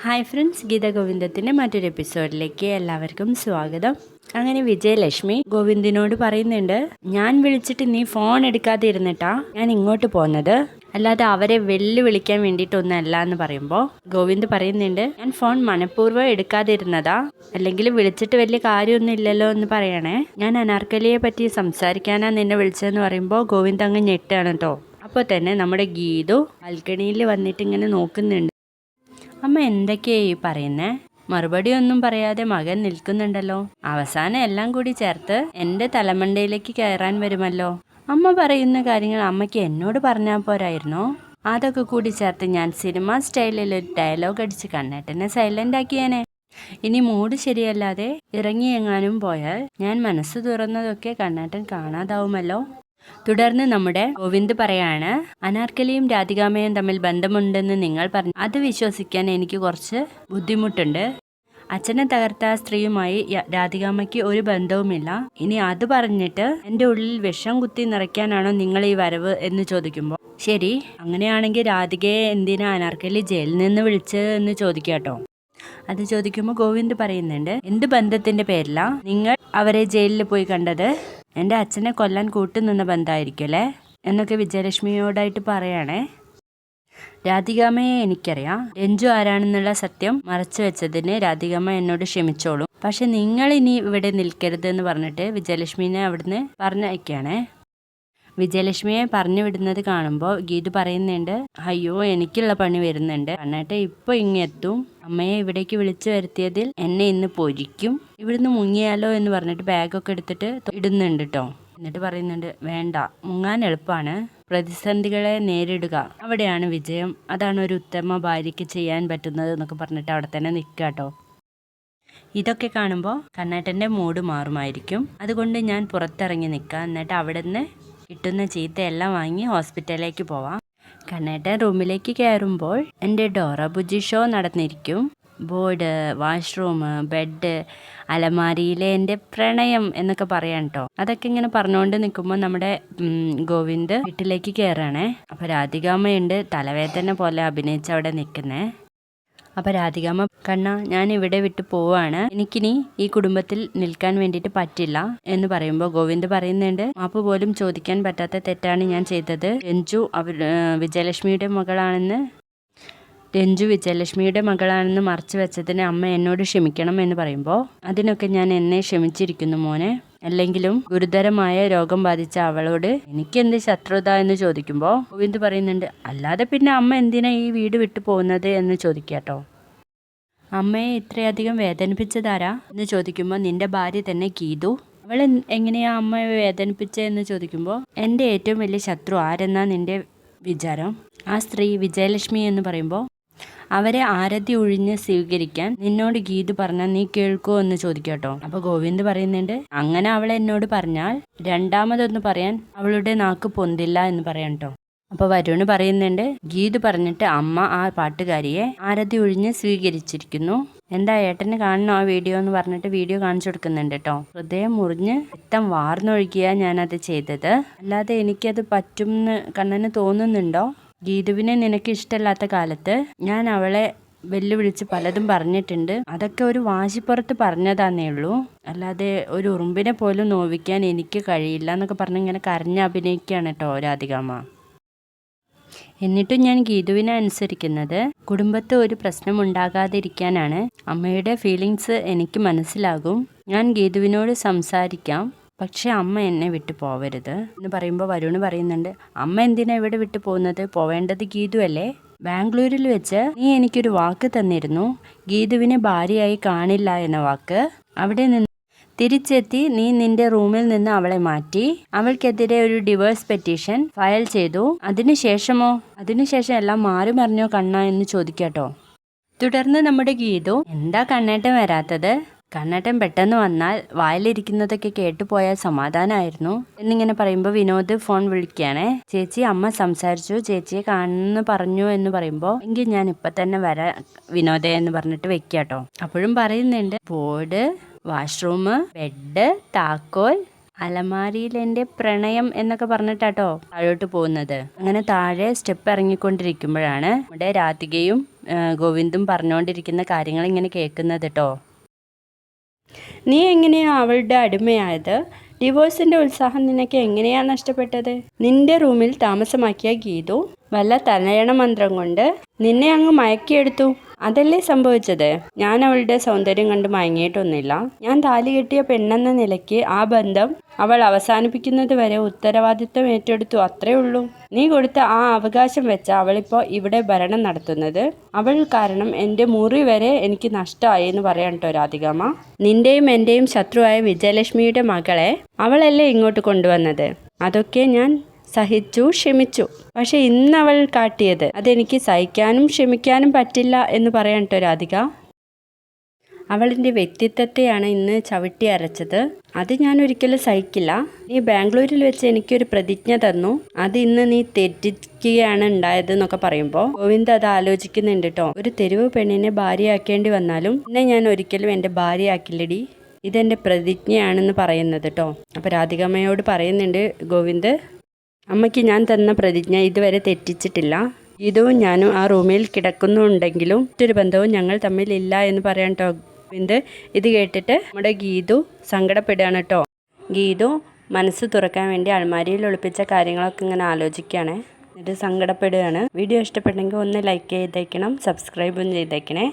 Hi friends Geetha ഗോവിന്ദത്തിന്റെ മറ്റൊരു എപ്പിസോഡിലേക്ക് എല്ലാവർക്കും സ്വാഗതം. അങ്ങനെ വിജയലക്ഷ്മി ഗോവിന്ദിനോട് പറയുന്നുണ്ട് ഞാൻ വിളിച്ചിട്ട് നീ ഫോൺ എടുക്കാതെ ഇരുന്നിട്ടാ ഞാൻ ഇങ്ങോട്ട് പോകുന്നത് അല്ലാതെ അവരെ വെല്ലുവിളിക്കാൻ വേണ്ടിയിട്ടൊന്നല്ല എന്ന് പറയുമ്പോൾ ഗോവിന്ദ് പറയുന്നുണ്ട് ഞാൻ ഫോൺ മനഃപൂർവം എടുക്കാതെ ഇരുന്നതാ അല്ലെങ്കിൽ വിളിച്ചിട്ട് വലിയ കാര്യമൊന്നും ഇല്ലല്ലോ എന്ന് പറയണേ. ഞാൻ അനാർക്കലിയെ പറ്റി സംസാരിക്കാനാ നിന്നെ വിളിച്ചതെന്ന് പറയുമ്പോൾ ഗോവിന്ദ് അങ്ങ് ഞെട്ടാണ് കേട്ടോ അപ്പോൾ തന്നെ നമ്മുടെ ഗീതു ബാൽക്കണിയിൽ വന്നിട്ട് ഇങ്ങനെ നോക്കുന്നുണ്ട് അമ്മ എന്തൊക്കെയാ ഈ പറയുന്നേ? മറുപടി ഒന്നും പറയാതെ മകൻ നിൽക്കുന്നുണ്ടല്ലോ. അവസാനം എല്ലാം കൂടി ചേർത്ത് എന്റെ തലമണ്ടയിലേക്ക് കയറാൻ വരുമല്ലോ. അമ്മ പറയുന്ന കാര്യങ്ങൾ അമ്മയ്ക്ക് എന്നോട് പറഞ്ഞാൽ പോരായിരുന്നോ? അതൊക്കെ കൂടി ചേർത്ത് ഞാൻ സിനിമ സ്റ്റൈലിൽ ഒരു ഡയലോഗ് അടിച്ച് കണ്ണേട്ടനെ സൈലന്റ് ആക്കിയേനെ. ഇനി മൂഡ് ശരിയല്ലാതെ ഇറങ്ങിയെങ്ങാനും പോയാൽ ഞാൻ മനസ്സ് തുറന്നതൊക്കെ കണ്ണേട്ടൻ കാണാതാവുമല്ലോ. തുടർന്ന് നമ്മുടെ ഗോവിന്ദ് പറയാണ് അനാർക്കലിയും രാധികാമയും തമ്മിൽ ബന്ധമുണ്ടെന്ന് നിങ്ങൾ പറഞ്ഞു. അത് വിശ്വസിക്കാൻ എനിക്ക് കുറച്ച് ബുദ്ധിമുട്ടുണ്ട്. അച്ഛനെ തകർത്ത സ്ത്രീയുമായി രാധികാമയ്ക്ക് ഒരു ബന്ധവുമില്ല. ഇനി അത് പറഞ്ഞിട്ട് എന്റെ ഉള്ളിൽ വിഷം കുത്തി നിറയ്ക്കാനാണോ നിങ്ങൾ ഈ വരവ്? എന്ന് ചോദിക്കുമ്പോൾ ശരി അങ്ങനെയാണെങ്കിൽ രാധികയെ എന്തിനാ അനാർക്കലി ജയിലിൽ നിന്ന് വിളിച്ചത്? എന്ന് ചോദിക്കാട്ടോ അത് ചോദിക്കുമ്പോൾ ഗോവിന്ദ് പറയുന്നുണ്ട് എന്ത് ബന്ധത്തിന്റെ പേരിലാ നിങ്ങൾ അവരെ ജയിലിൽ പോയി കണ്ടത്? എന്റെ അച്ഛനെ കൊല്ലാൻ കൂട്ടുനിന്ന ബന്ധമായിരിക്കുമല്ലേ എന്നൊക്കെ വിജയലക്ഷ്മിയോടായിട്ട് പറയണേ. രാധികാമ്മയെ എനിക്കറിയാം. രഞ്ജു ആരാണെന്നുള്ള സത്യം മറച്ചു വെച്ചതിന് രാധികാമ്മ എന്നോട് ക്ഷമിച്ചോളൂ. പക്ഷെ നിങ്ങൾ ഇനി ഇവിടെ നിൽക്കരുത് എന്ന് പറഞ്ഞിട്ട് വിജയലക്ഷ്മിനെ അവിടുന്ന് പറഞ്ഞയക്കുകയാണേ. വിജയലക്ഷ്മിയെ പറഞ്ഞു വിടുന്നത് കാണുമ്പോൾ ഗീതു പറയുന്നുണ്ട് അയ്യോ എനിക്കുള്ള പണി വരുന്നുണ്ട്. കണ്ണേട്ട ഇപ്പൊ ഇങ്ങെത്തും. അമ്മയെ ഇവിടേക്ക് വിളിച്ചു വരുത്തിയതിൽ എന്നെ ഇന്ന് പൊരിക്കും. ഇവിടുന്ന് മുങ്ങിയാലോ എന്ന് പറഞ്ഞിട്ട് ബാഗൊക്കെ എടുത്തിട്ട് ഇടുന്നുണ്ട് കേട്ടോ എന്നിട്ട് പറയുന്നുണ്ട് വേണ്ട മുങ്ങാൻ എളുപ്പമാണ് പ്രതിസന്ധികളെ നേരിടുക. അവിടെയാണ് വിജയം. അതാണ് ഒരു ഉത്തമ ഭാര്യയ്ക്ക് ചെയ്യാൻ പറ്റുന്നത് എന്നൊക്കെ പറഞ്ഞിട്ട് അവിടെ തന്നെ നിൽക്കുക കേട്ടോ ഇതൊക്കെ കാണുമ്പോൾ കണ്ണേട്ടന്റെ മൂഡ് മാറുമായിരിക്കും. അതുകൊണ്ട് ഞാൻ പുറത്തിറങ്ങി നിൽക്കാം. എന്നിട്ട് അവിടെ നിന്ന് കിട്ടുന്ന ചീത്തയെല്ലാം വാങ്ങി ഹോസ്പിറ്റലിലേക്ക് പോവാം. കണ്ണേട്ടൻ റൂമിലേക്ക് കയറുമ്പോൾ എന്റെ ഡോറ ബുജി ഷോ നടന്നിരിക്കും. ബോർഡ് വാഷ്റൂം ബെഡ് അലമാരിയിലെ എന്റെ പ്രണയം എന്നൊക്കെ പറയാം കേട്ടോ അതൊക്കെ ഇങ്ങനെ പറഞ്ഞുകൊണ്ട് നിൽക്കുമ്പോൾ നമ്മുടെ ഗോവിന്ദ് വീട്ടിലേക്ക് കയറാണേ. അപ്പോൾ രാധികാമ്മയുണ്ട് തലവേദന പോലെ അഭിനയിച്ച് അവിടെ നിൽക്കുന്നേ. അപ്പൊ രാധികാമ്മ കണ്ണ ഞാൻ ഇവിടെ വിട്ടു പോവാണ്. എനിക്കിനി ഈ കുടുംബത്തിൽ നിൽക്കാൻ വേണ്ടിയിട്ട് പറ്റില്ല. എന്ന് പറയുമ്പോൾ ഗോവിന്ദ് പറയുന്നുണ്ട് മാപ്പ് പോലും ചോദിക്കാൻ പറ്റാത്ത തെറ്റാണ് ഞാൻ ചെയ്തത്. രഞ്ജു അവർ വിജയലക്ഷ്മിയുടെ മകളാണെന്ന്. രഞ്ജു വിജയലക്ഷ്മിയുടെ മകളാണെന്ന് മറച്ചു വെച്ചതിന് അമ്മ എന്നോട് ക്ഷമിക്കണം എന്ന് പറയുമ്പോൾ അതിനൊക്കെ ഞാൻ എന്നെ ക്ഷമിച്ചിരിക്കുന്നു മോനെ. അല്ലെങ്കിലും ഗുരുതരമായ രോഗം ബാധിച്ച അവളോട് എനിക്ക് എന്ത് ശത്രുത? എന്ന് ചോദിക്കുമ്പോൾ ഗോവിന്ദ് പറയുന്നുണ്ട് അല്ലാതെ പിന്നെ അമ്മ എന്തിനാ ഈ വീട് വിട്ടു പോകുന്നത്? എന്ന് ചോദിക്കാട്ടോ അമ്മയെ ഇത്രയധികം വേദനിപ്പിച്ചതാരാ? എന്ന് ചോദിക്കുമ്പോൾ നിന്റെ ഭാര്യ തന്നെ ഗീതു അവൾ എങ്ങനെയാ അമ്മയെ വേദനിപ്പിച്ചതെന്ന് ചോദിക്കുമ്പോൾ എന്റെ ഏറ്റവും വലിയ ശത്രു ആരെന്നാ നിന്റെ വിചാരം? ആ സ്ത്രീ വിജയലക്ഷ്മി എന്ന് പറയുമ്പോൾ അവരെ ആരതി ഒഴിഞ്ഞ് സ്വീകരിക്കാൻ നിന്നോട് ഗീത് പറഞ്ഞാൽ നീ കേൾക്കുമോ എന്ന് ചോദിക്കട്ടോ അപ്പൊ ഗോവിന്ദ് പറയുന്നുണ്ട് അങ്ങനെ അവൾ എന്നോട് പറഞ്ഞാൽ രണ്ടാമതൊന്ന് പറയാൻ അവളുടെ നാക്ക് പൊന്തില്ല എന്ന് പറയാം അപ്പൊ വരുണ് പറയുന്നുണ്ട് ഗീത് പറഞ്ഞിട്ട് അമ്മ ആ പാട്ടുകാരിയെ ആരതി ഒഴിഞ്ഞ് സ്വീകരിച്ചിരിക്കുന്നു. എന്താ ഏട്ടന് കാണണം ആ വീഡിയോ എന്ന് പറഞ്ഞിട്ട് വീഡിയോ കാണിച്ചു കൊടുക്കുന്നുണ്ട് കേട്ടോ. ഹൃദയം മുറിഞ്ഞ് രക്തം വാർന്നൊഴുകിയാ ഞാനത് ചെയ്തത്. അല്ലാതെ എനിക്കത് പറ്റുമെന്ന് കണ്ണന് തോന്നുന്നുണ്ടോ? ഗീതുവിനെ നിനക്ക് ഇഷ്ടമല്ലാത്ത കാലത്ത് ഞാൻ അവളെ വെല്ലുവിളിച്ച് പലതും പറഞ്ഞിട്ടുണ്ട്. അതൊക്കെ ഒരു വാശിപ്പുറത്ത് പറഞ്ഞതാന്നേ ഉള്ളൂ. അല്ലാതെ ഒരു ഉറുമ്പിനെ പോലും നോവിക്കാൻ എനിക്ക് കഴിയില്ല എന്നൊക്കെ പറഞ്ഞ് ഇങ്ങനെ കരഞ്ഞ് അഭിനയിക്കുകയാണ് കേട്ടോ രാധികാമ്മ. എന്നിട്ടും ഞാൻ ഗീതുവിനെ അനുസരിക്കുന്നത് കുടുംബത്ത് ഒരു പ്രശ്നം ഉണ്ടാകാതിരിക്കാനാണ്. അമ്മയുടെ ഫീലിങ്സ് എനിക്ക് മനസ്സിലാകും. ഞാൻ ഗീതുവിനോട് സംസാരിക്കാം. പക്ഷെ അമ്മ എന്നെ വിട്ടു പോവരുത്. എന്ന് പറയുമ്പോൾ വരുണ് പറയുന്നുണ്ട് അമ്മ എന്തിനാ ഇവിടെ വിട്ടു പോകുന്നത്? പോവേണ്ടത് ഗീതു അല്ലേ? ബാംഗ്ലൂരിൽ വെച്ച് നീ എനിക്കൊരു വാക്ക് തന്നിരുന്നു. ഗീതുവിനെ ഭാര്യയായി കാണില്ല എന്ന വാക്ക്. അവിടെ നിന്ന് തിരിച്ചെത്തി നീ നിന്റെ റൂമിൽ നിന്ന് അവളെ മാറ്റി. അവൾക്കെതിരെ ഒരു ഡിവോഴ്സ് പെറ്റീഷൻ ഫയൽ ചെയ്തു. അതിനുശേഷമോ അതിനുശേഷം എല്ലാം മാറി മറിഞ്ഞോ കണ്ണ എന്ന് ചോദിക്കാട്ടോ. തുടർന്ന് നമ്മുടെ ഗീതു എന്താ കണ്ണേട്ടം വരാത്തത്? കണ്ണേട്ടൻ പെട്ടെന്ന് വന്നാൽ വായിലിരിക്കുന്നതൊക്കെ കേട്ടുപോയാൽ സമാധാനമായിരുന്നു എന്നിങ്ങനെ പറയുമ്പോൾ വിനോദ് ഫോൺ വിളിക്കുകയാണേ. ചേച്ചി അമ്മ സംസാരിച്ചു. ചേച്ചിയെ കാണുന്നു പറഞ്ഞു എന്ന് പറയുമ്പോൾ എങ്കിൽ ഞാൻ ഇപ്പൊ തന്നെ വരാ വിനോദേ എന്ന് പറഞ്ഞിട്ട് വെക്കാട്ടോ. അപ്പോഴും പറയുന്നുണ്ട് ബോർഡ് വാഷ്റൂം ബെഡ് താക്കോൽ അലമാരിയിൽ എന്റെ പ്രണയം എന്നൊക്കെ പറഞ്ഞിട്ടാട്ടോ താഴോട്ട് പോകുന്നത്. അങ്ങനെ താഴെ സ്റ്റെപ്പ് ഇറങ്ങിക്കൊണ്ടിരിക്കുമ്പോഴാണ് നമ്മുടെ രാധികയും ഗോവിന്ദും പറഞ്ഞുകൊണ്ടിരിക്കുന്ന കാര്യങ്ങൾ ഇങ്ങനെ കേൾക്കുന്നത് കേട്ടോ. നീ എങ്ങനെയാ അവളുടെ അടിമയായത്? ഡിവോഴ്സിന്റെ ഉത്സാഹം നിനക്ക് എങ്ങനെയാ നഷ്ടപ്പെട്ടത്? നിന്റെ റൂമിൽ താമസമാക്കിയ ഗീതു വല്ല തലയണ മന്ത്രം കൊണ്ട് നിന്നെ അങ്ങ് മയക്കിയെടുത്തു. അതല്ലേ സംഭവിച്ചത്? ഞാൻ അവളുടെ സൗന്ദര്യം കണ്ട് മയങ്ങിയിട്ടൊന്നുമില്ല. ഞാൻ താലി കെട്ടിയ പെണ്ണെന്ന നിലയ്ക്ക് ആ ബന്ധം അവൾ അവസാനിപ്പിക്കുന്നത് വരെ ഉത്തരവാദിത്വം ഏറ്റെടുത്തു അത്രേ ഉള്ളൂ. നീ കൊടുത്ത ആ അവകാശം വെച്ച അവളിപ്പോൾ ഇവിടെ ഭരണം നടത്തുന്നത്? അവൾ കാരണം എന്റെ മുറി വരെ എനിക്ക് നഷ്ടമായി എന്ന് പറയാൻ കേട്ടോ രാധികാമ്മ. നിന്റെയും എന്റെയും ശത്രുവായ വിജയലക്ഷ്മിയുടെ മകളെ അവളല്ലേ ഇങ്ങോട്ട് കൊണ്ടുവന്നത്? അതൊക്കെ ഞാൻ സഹിച്ചു ക്ഷമിച്ചു. പക്ഷെ ഇന്ന് അവൾ കാട്ടിയത് അതെനിക്ക് സഹിക്കാനും ക്ഷമിക്കാനും പറ്റില്ല എന്ന് പറയാൻ കേട്ടോ രാധിക? അവളിന്റെ വ്യക്തിത്വത്തെയാണ് ഇന്ന് ചവിട്ടി അരച്ചത്. അത് ഞാൻ ഒരിക്കലും സഹിക്കില്ല. നീ ബാംഗ്ലൂരിൽ വെച്ച് എനിക്കൊരു പ്രതിജ്ഞ തന്നു. അത് ഇന്ന് നീ തെറ്റിക്കുകയാണ് ഉണ്ടായത് എന്നൊക്കെ പറയുമ്പോൾ ഗോവിന്ദ് അത് ആലോചിക്കുന്നുണ്ട് കേട്ടോ ഒരു തെരുവ് പെണ്ണിനെ ഭാര്യയാക്കേണ്ടി വന്നാലും എന്നെ ഞാൻ ഒരിക്കലും എന്റെ ഭാര്യയാക്കില്ലടി. ഇതെന്റെ പ്രതിജ്ഞയാണെന്ന് പറയുന്നത് കേട്ടോ അപ്പോൾ രാധികമ്മയോട് പറയുന്നുണ്ട് ഗോവിന്ദ് അമ്മയ്ക്ക് ഞാൻ തന്ന പ്രതിജ്ഞ ഇതുവരെ തെറ്റിച്ചിട്ടില്ല. ഗീതവും ഞാനും ആ റൂമിൽ കിടക്കുന്നുണ്ടെങ്കിലും മറ്റൊരു ബന്ധവും ഞങ്ങൾ തമ്മിൽ ഇല്ല എന്ന് പറയാൻ കേട്ടോ ഗോവിന്ദ് ഇത് കേട്ടിട്ട് നമ്മുടെ ഗീതു സങ്കടപ്പെടുകയാണ് കേട്ടോ ഗീതു മനസ്സ് തുറക്കാൻ വേണ്ടി അൾമാരിയിൽ ഒളിപ്പിച്ച കാര്യങ്ങളൊക്കെ ഇങ്ങനെ ആലോചിക്കുകയാണ്. എന്നിട്ട് സങ്കടപ്പെടുകയാണ്. വീഡിയോ ഇഷ്ടപ്പെട്ടെങ്കിൽ ഒന്ന് ലൈക്ക് ചെയ്തേക്കണം സബ്സ്ക്രൈബും ചെയ്തേക്കണേ.